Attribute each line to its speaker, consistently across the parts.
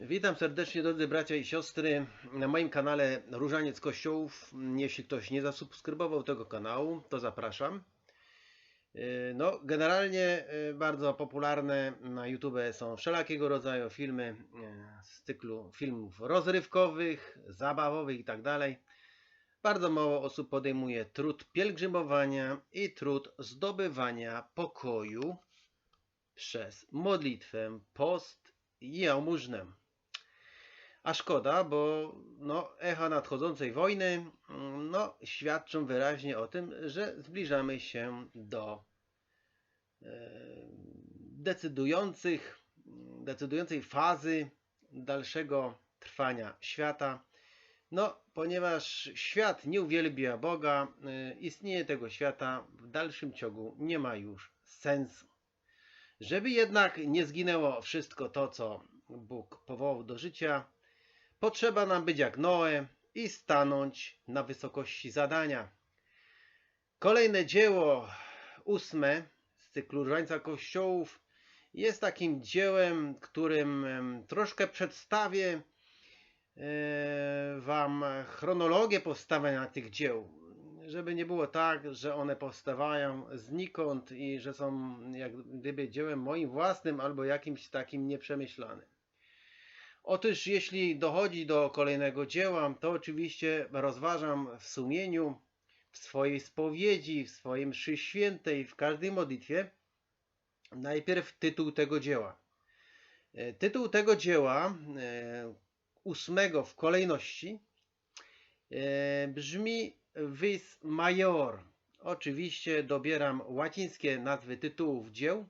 Speaker 1: Witam serdecznie drodzy bracia i siostry na moim kanale Różaniec Kościołów. Jeśli ktoś nie zasubskrybował tego kanału, to zapraszam. Yy, No, generalnie yy, bardzo popularne na YouTube są wszelakiego rodzaju filmy yy, z cyklu filmów rozrywkowych, zabawowych itd. Bardzo mało osób podejmuje trud pielgrzymowania i trud zdobywania pokoju przez modlitwę, post i jałmużnę. A szkoda, bo no, echa nadchodzącej wojny mm, no, świadczą wyraźnie o tym, że zbliżamy się do e, decydujących, decydującej fazy dalszego trwania świata. No, ponieważ świat nie uwielbia Boga, e, istnienie tego świata w dalszym ciągu nie ma już sensu. Żeby jednak nie zginęło wszystko to, co Bóg powołał do życia, potrzeba nam być jak Noe i stanąć na wysokości zadania. Kolejne dzieło, ósme z cyklu Różańca Kościołów, jest takim dziełem, którym troszkę przedstawię e, Wam chronologię powstawania tych dzieł żeby nie było tak, że one powstawają znikąd i że są jak gdyby dziełem moim własnym albo jakimś takim nieprzemyślanym. Otóż jeśli dochodzi do kolejnego dzieła, to oczywiście rozważam w sumieniu, w swojej spowiedzi, w swojej mszy świętej, w każdej modlitwie najpierw tytuł tego dzieła. E, Tytuł tego dzieła, e, ósmego w kolejności, e, brzmi Vis Major. Oczywiście dobieram łacińskie nazwy tytułów dzieł.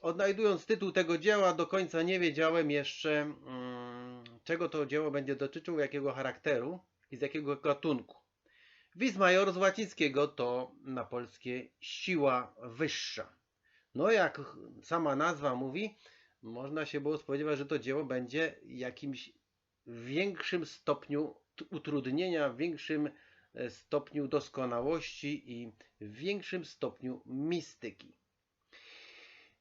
Speaker 1: Odnajdując tytuł tego dzieła, do końca nie wiedziałem jeszcze, mm, czego to dzieło będzie dotyczyło, jakiego charakteru i z jakiego gatunku. Vis Major z łacińskiego to na polskie siła wyższa. No jak sama nazwa mówi, można się było spodziewać, że to dzieło będzie jakimś większym stopniu utrudnienia, większym e, stopniu doskonałości i większym stopniu mistyki.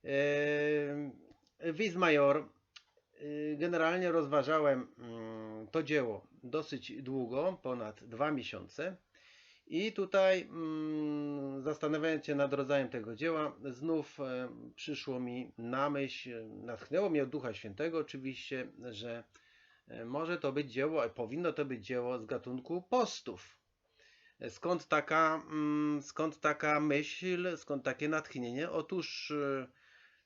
Speaker 1: E, Vis Major. e, Generalnie rozważałem mm, to dzieło dosyć długo, ponad dwa miesiące. I tutaj, mm, zastanawiając się nad rodzajem tego dzieła, znów e, przyszło mi na myśl, e, natchnęło mnie od Ducha Świętego oczywiście, że E, może to być dzieło, a powinno to być dzieło z gatunku postów. E, Skąd taka, mm, skąd taka myśl, skąd takie natchnienie? Otóż e,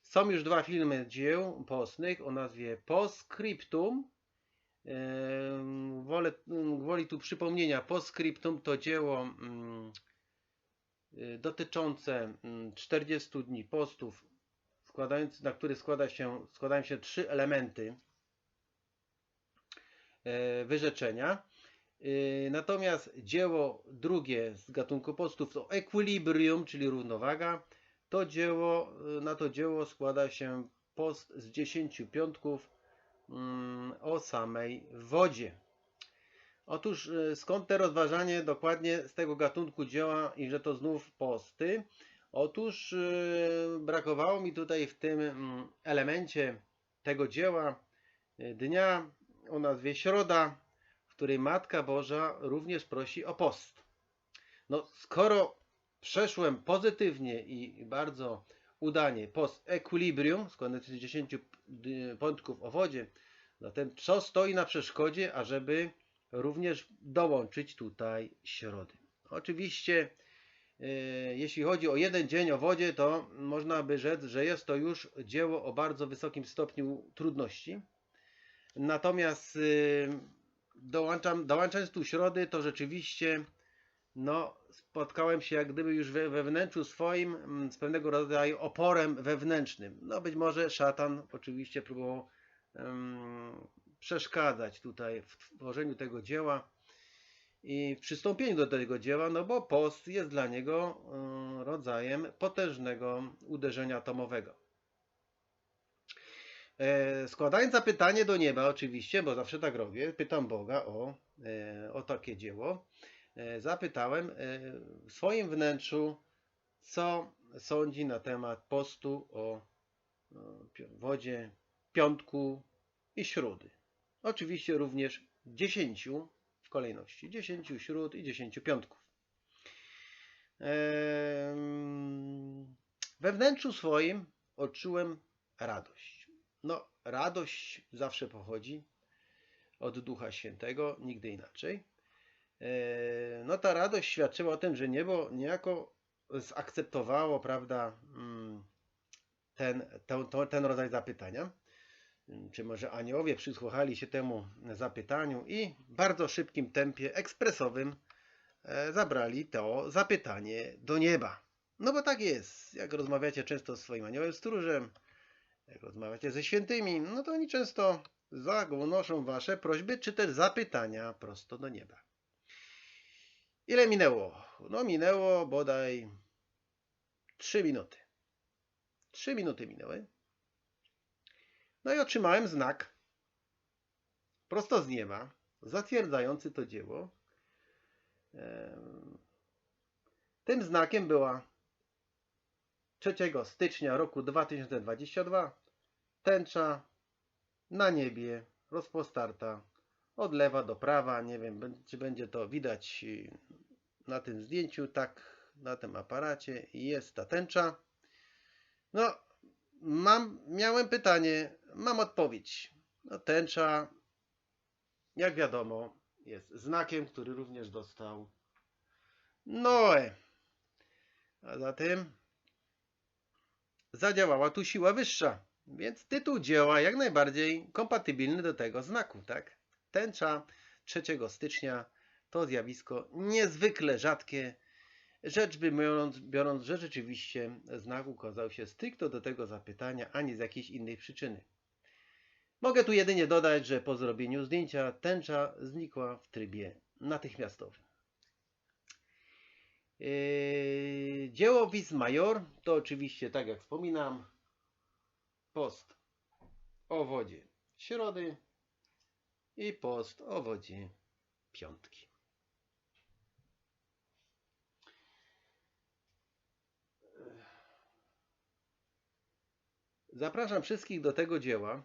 Speaker 1: są już dwa filmy dzieł postnych o nazwie Postscriptum. E, Wolę, mm, gwoli tu przypomnienia, Postscriptum to dzieło mm, e, dotyczące mm, 40 dni postów, na który składa się, składają się trzy elementy e, wyrzeczenia. E, Natomiast dzieło drugie z gatunku postów to equilibrium, czyli równowaga. To dzieło, e, na to dzieło składa się post z 10 piątków mm, o samej wodzie. Otóż e, skąd te rozważanie dokładnie z tego gatunku dzieła i że to znów posty? Otóż e, brakowało mi tutaj w tym mm, elemencie tego dzieła dnia o nazwie Środa, w której Matka Boża również prosi o post. No, skoro przeszłem pozytywnie i bardzo udanie post equilibrium, składający z 10 d- pątków o wodzie, zatem co stoi na przeszkodzie, ażeby również dołączyć tutaj środy? Oczywiście, e, jeśli chodzi o jeden dzień o wodzie, to można by rzec, że jest to już dzieło o bardzo wysokim stopniu trudności. Natomiast y, dołączam, dołączając tu środy, to rzeczywiście no, spotkałem się jak gdyby już we, we wnętrzu swoim mm, z pewnego rodzaju oporem wewnętrznym. No być może szatan oczywiście próbował em, przeszkadzać tutaj w tworzeniu tego dzieła i w przystąpieniu do tego dzieła, no bo post jest dla niego em, rodzajem potężnego uderzenia atomowego. E, Składając zapytanie do nieba, oczywiście, bo zawsze tak robię, pytam Boga o, e, o takie dzieło. E, Zapytałem e, w swoim wnętrzu, co sądzi na temat postu o wodzie, piątku i śródy. Oczywiście również dziesięciu w kolejności. Dziesięciu śród i dziesięciu piątków. We wnętrzu swoim odczułem radość. No, radość zawsze pochodzi od Ducha Świętego, nigdy inaczej. E, No, ta radość świadczyła o tym, że niebo niejako zaakceptowało, prawda, mm, ten, to, ten rodzaj zapytania. Czy może aniołowie przysłuchali się temu zapytaniu i w bardzo szybkim tempie, ekspresowym e, zabrali to zapytanie do nieba. No bo tak jest. Jak rozmawiacie często z swoim aniołem stróżem, jak rozmawiacie ze świętymi, no to oni często zagłonoszą wasze prośby, czy też zapytania prosto do nieba. Ile minęło? No minęło bodaj 3 minuty. 3 minuty minęły. No i otrzymałem znak prosto z nieba, zatwierdzający to dzieło. Tym znakiem była 3 stycznia roku 2022 tęcza na niebie rozpostarta od lewa do prawa. Nie wiem, czy będzie to widać y, na tym zdjęciu, tak na tym aparacie jest ta tęcza. No, mam, miałem pytanie, mam odpowiedź. No, tęcza, jak wiadomo, jest znakiem, który również dostał Noe. A zatem zadziałała tu siła wyższa, więc tytuł dzieła jak najbardziej kompatybilny do tego znaku, tak? Tęcza 3 stycznia to zjawisko niezwykle rzadkie, rzecz biorąc, biorąc, że rzeczywiście znak ukazał się stricte do tego zapytania, a nie z jakiejś innej przyczyny. Mogę tu jedynie dodać, że po zrobieniu zdjęcia tęcza znikła w trybie natychmiastowym. Yy, Dzieło Vis Major to oczywiście, tak jak wspominam, post o wodzie środy i post o wodzie piątki. Zapraszam wszystkich do tego dzieła.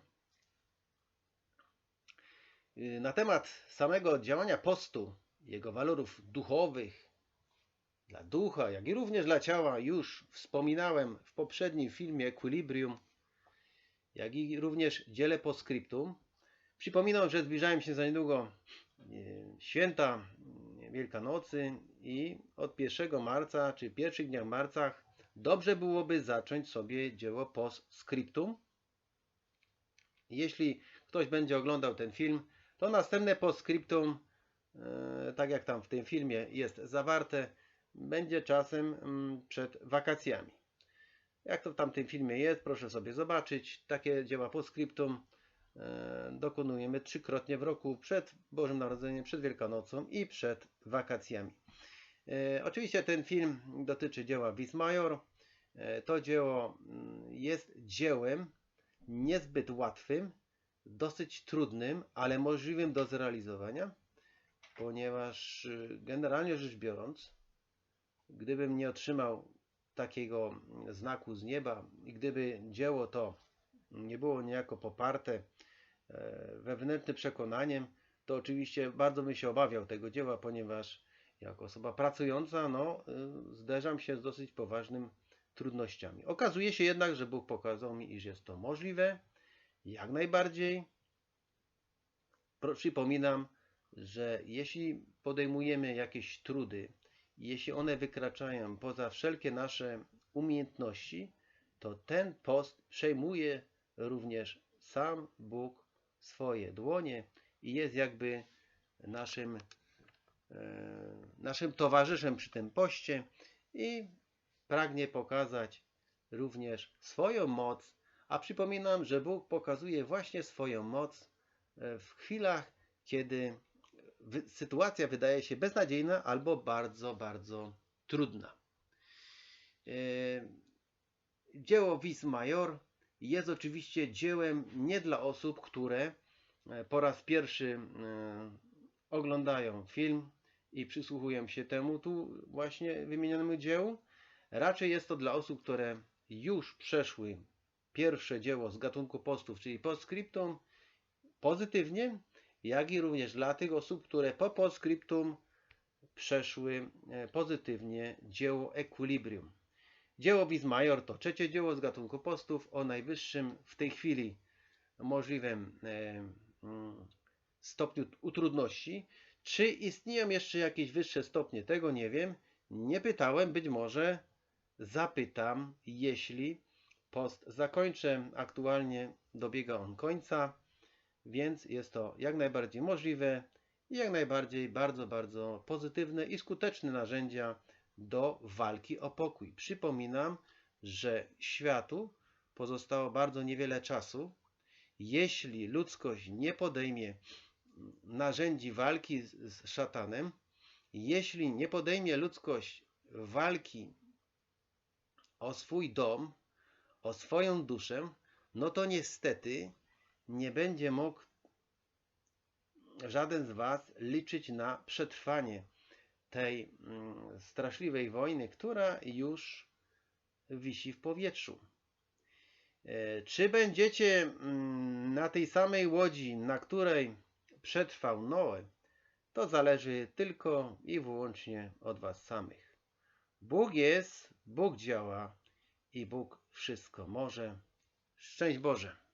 Speaker 1: Yy, Na temat samego działania postu, jego walorów duchowych dla ducha, jak i również dla ciała, już wspominałem w poprzednim filmie Equilibrium, jak i również dziele po scriptum. Przypominam, że zbliżają się za niedługo e, święta e, Wielkanocy i od 1 marca, czy pierwszych dniach marca dobrze byłoby zacząć sobie dzieło post scriptum. Jeśli ktoś będzie oglądał ten film, to następne postscriptum, e, tak jak tam w tym filmie jest zawarte, będzie czasem mm, przed wakacjami. Jak to w tamtym filmie jest, proszę sobie zobaczyć. Takie dzieła postscriptum dokonujemy trzykrotnie w roku przed Bożym Narodzeniem, przed Wielkanocą i przed wakacjami. E, Oczywiście ten film dotyczy dzieła Vis Major. E, To dzieło mm, jest dziełem niezbyt łatwym, dosyć trudnym, ale możliwym do zrealizowania, ponieważ y, generalnie rzecz biorąc, gdybym nie otrzymał takiego znaku z nieba i gdyby dzieło to nie było niejako poparte e, wewnętrznym przekonaniem, to oczywiście bardzo bym się obawiał tego dzieła, ponieważ jako osoba pracująca, no, y, zderzam się z dosyć poważnymi trudnościami. Okazuje się jednak, że Bóg pokazał mi, iż jest to możliwe, jak najbardziej. Przypominam, że jeśli podejmujemy jakieś trudy, jeśli one wykraczają poza wszelkie nasze umiejętności, to ten post przejmuje również sam Bóg swoje dłonie i jest jakby naszym, e, naszym towarzyszem przy tym poście i pragnie pokazać również swoją moc, a przypominam, że Bóg pokazuje właśnie swoją moc e, w chwilach, kiedy sytuacja wydaje się beznadziejna albo bardzo, bardzo trudna. E, Dzieło Vis Major jest oczywiście dziełem nie dla osób, które e, po raz pierwszy e, oglądają film i przysłuchują się temu tu właśnie wymienionemu dziełu. Raczej jest to dla osób, które już przeszły pierwsze dzieło z gatunku postów, czyli postscriptum, pozytywnie, jak i również dla tych osób, które po postscriptum przeszły e, pozytywnie dzieło Equilibrium. Dzieło Vis Major to trzecie dzieło z gatunku postów o najwyższym w tej chwili możliwym e, mm, stopniu utrudności. Czy istnieją jeszcze jakieś wyższe stopnie? Tego nie wiem. Nie pytałem, być może zapytam, jeśli post zakończę. Aktualnie dobiega on końca, więc jest to jak najbardziej możliwe i jak najbardziej bardzo, bardzo pozytywne i skuteczne narzędzia do walki o pokój. Przypominam, że światu pozostało bardzo niewiele czasu. Jeśli ludzkość nie podejmie narzędzi walki z, szatanem, jeśli nie podejmie ludzkość walki o swój dom, o swoją duszę, no to niestety nie będzie mógł żaden z Was liczyć na przetrwanie tej mm, straszliwej wojny, która już wisi w powietrzu. E, Czy będziecie mm, na tej samej łodzi, na której przetrwał Noe, to zależy tylko i wyłącznie od Was samych. Bóg jest, Bóg działa i Bóg wszystko może. Szczęść Boże!